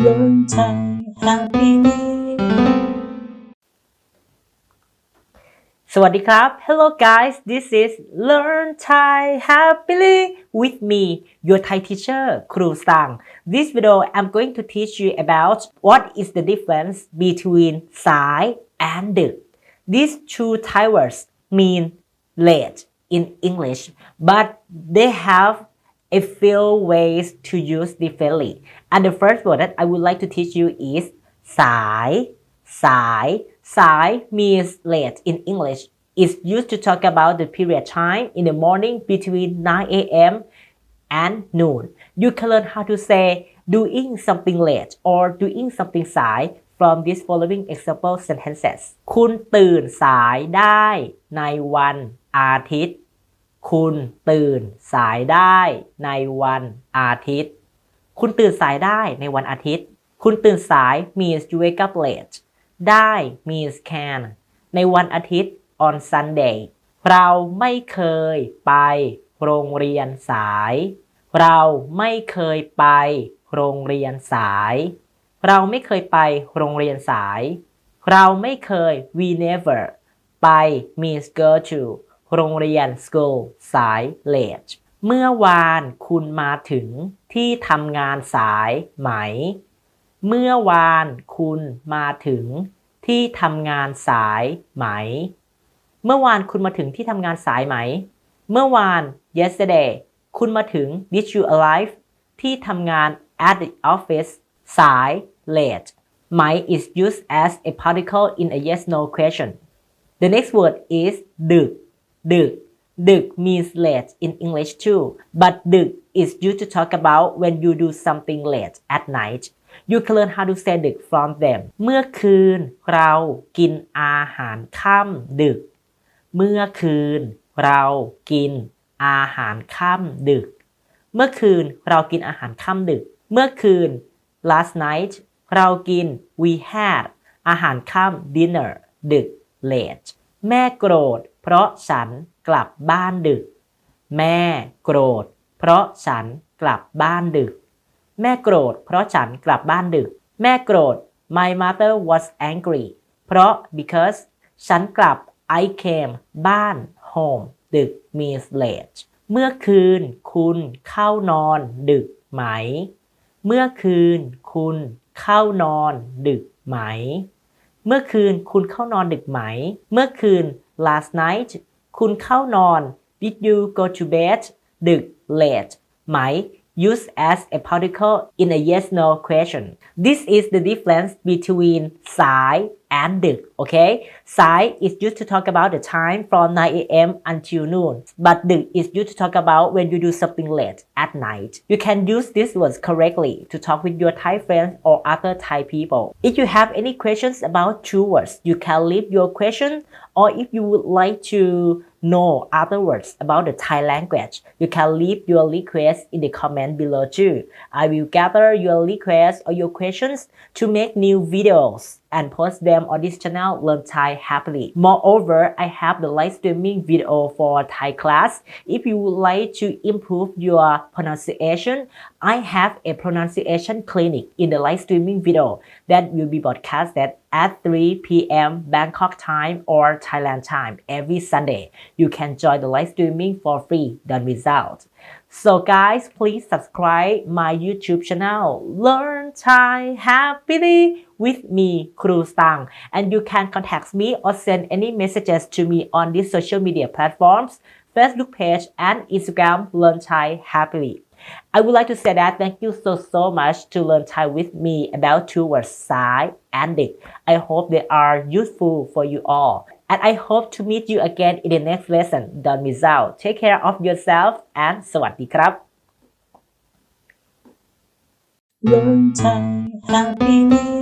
learn Thai happiness. Hello guys, this is Learn Thai Happily with me, your Thai teacher, Kru Sang. This video, I'm going to teach you about what is the difference between Sai and the. These two Thai words mean late in English, but they have a few ways to use differently and the first word that I would like to teach you is สาย สาย สาย means late in English. It's used to talk about the period time in the morning between 9 a.m. and noon. You can learn how to say doing something late or doing something สาย from these following example sentences คุณตื่นสายได้ในวันอาทิตย์ คุณตื่นสายได้ในวันอาทิตย์ คุณตื่นสายได้ในวันอาทิตย์ คุณตื่นสาย means you wake up late ได้ means can ในวันอาทิตย์ on Sunday เราไม่เคยไปโรงเรียนสาย เราไม่เคยไปโรงเรียนสาย เราไม่เคยไปโรงเรียนสาย เราไม่เคย we never ไป means go to โรงเรียน school สาย late เมื่อวานคุณมาถึงที่ทำงานสายไหม เมื่อวานคุณมาถึงที่ทำงานสายไหม เมื่อวานคุณมาถึงที่ทำงานสายไหม เมื่อวาน yesterday คุณมาถึง did you arrive ที่ทำงาน at the office สาย late ไหม is used as a particle in a yes no question the next word is ดึก ดึก ดึก means late in English too but ดึก is used to talk about when you do something late at night you can learn how to say ดึก from them เมื่อคืนเรากินอาหารค่ำดึก เมื่อคืนเรากินอาหารค่ำดึก เมื่อคืนเรากินอาหารค่ำดึก เมื่อคืน last night เรากิน we had อาหารค่ำ dinner ดึก late แม่โกรธ เพราะฉันกลับบ้านดึก แม่โกรธ เพราะฉันกลับบ้านดึก แม่โกรธ เพราะฉันกลับบ้านดึก แม่โกรธ my mother was angry เพราะ because ฉันกลับ I came บ้าน home ดึก means late เมื่อคืนคุณเข้านอนดึกไหม เมื่อคืนคุณเข้านอนดึกไหม เมื่อคืนคุณเข้านอนดึกไหม เมื่อคืน last night คุณเข้านอน did you go to bed ดึก late ไหม used as a particle in a yes no question this is the difference between สาย and ดึก okay สาย is used to talk about the time from 9 a.m. until noon but ดึก is used to talk about when you do something late at night you can use these words correctly to talk with your Thai friends or other Thai people if you have any questions about two words you can leave your question or if you would like to know other words about the Thai language you can leave your request in the comment below too I will gather your requests or your questions to make new videos and post them on this channel Learn Thai Happily. Moreover, I have the live streaming video for Thai class. If you would like to improve your pronunciation, I have a pronunciation clinic in the live streaming video that will be broadcasted at 3 p.m. Bangkok time or Thailand time every Sunday. You can join the live streaming for free, done without. So guys, please subscribe my YouTube channel Learn Thai Happily with me, Kru Sang. And you can contact me or send any messages to me on these social media platforms, Facebook page and Instagram Learn Thai Happily. I would like to say that thank you so so much to learn Thai with me about two words Sai and Dik. I hope they are useful for you all And I hope to meet you again in the next lesson. Don't miss out. Take care of yourself and สวัสดีครับ Learn Thai happily